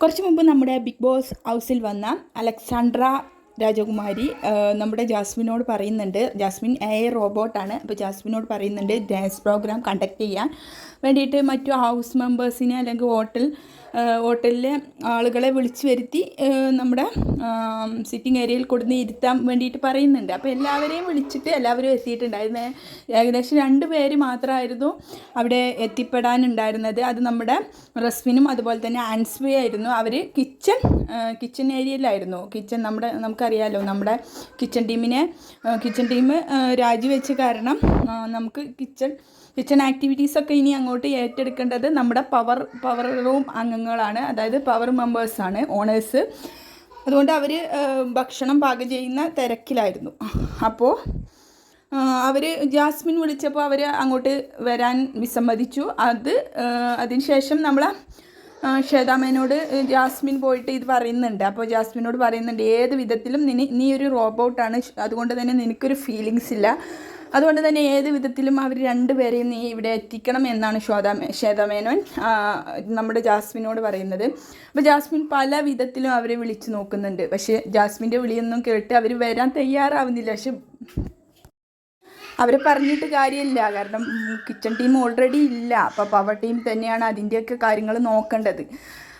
കുറച്ച് മുമ്പ് നമ്മുടെ ബിഗ് ബോസ് ഹൗസിൽ വന്ന അലക്സാണ്ട്ര രാജകുമാരി നമ്മുടെ ജാസ്മിനോട് പറയുന്നുണ്ട്. ജാസ്മിൻ എ റോബോട്ടാണ് അപ്പോൾ ജാസ്മിനോട് പറയുന്നുണ്ട് ഡാൻസ് പ്രോഗ്രാം കണ്ടക്ട് ചെയ്യാൻ വേണ്ടിയിട്ട് മറ്റു ഹൗസ് മെമ്പേഴ്സിനെ അല്ലെങ്കിൽ ഹോട്ടൽ ഹോട്ടലിലെ ആളുകളെ വിളിച്ചു വരുത്തി നമ്മുടെ സിറ്റിംഗ് ഏരിയയിൽ കൊടുന്ന് ഇരുത്താൻ വേണ്ടിയിട്ട് പറയുന്നുണ്ട്. അപ്പോൾ എല്ലാവരെയും വിളിച്ചിട്ട് എല്ലാവരും എത്തിയിട്ടുണ്ടായിരുന്നു. ഏകദേശം രണ്ട് പേര് മാത്രമായിരുന്നു അവിടെ എത്തിപ്പെടാനുണ്ടായിരുന്നത്. അത് നമ്മുടെ റസ്മിനും അതുപോലെ തന്നെ ആൻസ്വി ആയിരുന്നു. അവർ കിച്ചൺ കിച്ചൺ ഏരിയയിലായിരുന്നു കിച്ചൺ നമ്മുടെ നമുക്കറിയാലോ നമ്മുടെ കിച്ചൺ ടീമിനെ കിച്ചൺ ടീം രാജിവെച്ച കാരണം നമുക്ക് കിച്ചൺ കിച്ചൺ ആക്ടിവിറ്റീസൊക്കെ ഇനി അങ്ങോട്ട് ഏറ്റെടുക്കേണ്ടത് നമ്മുടെ പവർ പവർ റൂം അംഗങ്ങളാണ്. അതായത് പവർ മെമ്പേഴ്സാണ് ഓണേഴ്സ് അതുകൊണ്ട് അവർ ഭക്ഷണം പാകം ചെയ്യുന്ന തിരക്കിലായിരുന്നു. അപ്പോൾ അവർ ജാസ്മിൻ വിളിച്ചപ്പോൾ അവർ അങ്ങോട്ട് വരാൻ വിസമ്മതിച്ചു. അത് അതിനുശേഷം നമ്മൾ ശ്വേതാമേനോട് ജാസ്മിൻ പോയിട്ട് ഇത് പറയുന്നുണ്ട്. അപ്പോൾ ജാസ്മിനോട് പറയുന്നുണ്ട് ഏത് വിധത്തിലും നീ നീ ഒരു റോബോട്ടാണ്. അതുകൊണ്ട് തന്നെ നിനക്കൊരു ഫീലിങ്സ് ഇല്ല. അതുകൊണ്ട് തന്നെ ഏത് വിധത്തിലും അവർ രണ്ടുപേരെയും നീ ഇവിടെ എത്തിക്കണം എന്നാണ് ശ്വേതാമേ ശ്വേതാമേനോൻ നമ്മുടെ ജാസ്മിനോട് പറയുന്നത്. അപ്പോൾ ജാസ്മിൻ പല വിധത്തിലും അവരെ വിളിച്ചു നോക്കുന്നുണ്ട്. പക്ഷേ ജാസ്മിന്റെ വിളിയൊന്നും കേട്ട് അവർ വരാൻ തയ്യാറാവുന്നില്ല. പക്ഷെ അവരെ പറഞ്ഞിട്ട് കാര്യമില്ല. കാരണം കിച്ചൺ ടീം ഓൾറെഡി ഇല്ല. അപ്പോൾ പവർ ടീം തന്നെയാണ് അതിന്റെയൊക്കെ കാര്യങ്ങൾ നോക്കേണ്ടത്.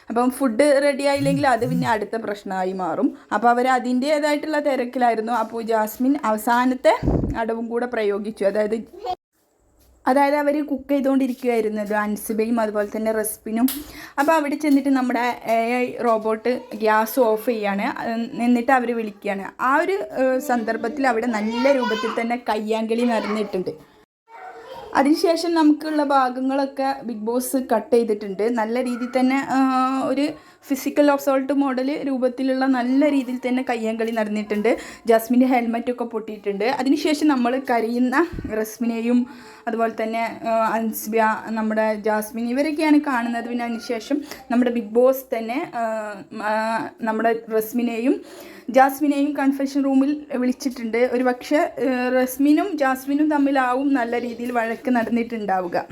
അപ്പം ഫുഡ് റെഡി ആയില്ലെങ്കിൽ അത് പിന്നെ അടുത്ത പ്രശ്നമായി മാറും. അപ്പോൾ അവർ അതിന്റേതായിട്ടുള്ള തിരക്കിലായിരുന്നു. അപ്പോൾ ജാസ്മിൻ അവസാനത്തെ അടവും കൂടെ പ്രയോഗിച്ചു. അതായത് അതായത് അവർ കുക്ക് ചെയ്തുകൊണ്ടിരിക്കുകയായിരുന്നത് അൻസിബയും അതുപോലെ തന്നെ റെസിപ്പിനും അപ്പോൾ അവിടെ ചെന്നിട്ട് നമ്മുടെ A I robot gas off ചെയ്യാണ്. എന്നിട്ട് അവർ വിളിക്കുകയാണ്. ആ ഒരു സന്ദർഭത്തിൽ അവിടെ നല്ല രൂപത്തിൽ തന്നെ കയ്യാങ്കളി നടന്നിട്ടുണ്ട്. അതിനുശേഷം നമുക്കുള്ള ഭാഗങ്ങളൊക്കെ ബിഗ് ബോസ് കട്ട് ചെയ്തിട്ടുണ്ട്. നല്ല രീതിയിൽ തന്നെ ഒരു ഫിസിക്കൽ അസോൾട്ട് മോഡൽ രൂപത്തിലുള്ള നല്ല രീതിയിൽ തന്നെ കയ്യാങ്കളി നടന്നിട്ടുണ്ട്. ജാസ്മിന്റെ ഹെൽമെറ്റൊക്കെ പൊട്ടിയിട്ടുണ്ട്. അതിനുശേഷം നമ്മൾ കരയുന്ന റസ്മിനെയും അതുപോലെ തന്നെ അൻസ്ബ്യ നമ്മുടെ ജാസ്മിൻ ഇവരൊക്കെയാണ് കാണുന്നത്. പിന്നെ അതിനുശേഷം നമ്മുടെ ബിഗ് ബോസ് തന്നെ നമ്മുടെ റസ്മിനെയും ജാസ്മിനെയും കൺഫെഷൻ റൂമിൽ വിളിച്ചിട്ടുണ്ട്. ഒരു പക്ഷേ റസ്മിനും ജാസ്മിനും തമ്മിലാവും നല്ല രീതിയിൽ വഴക്ക് നടന്നിട്ടുണ്ടാവുക.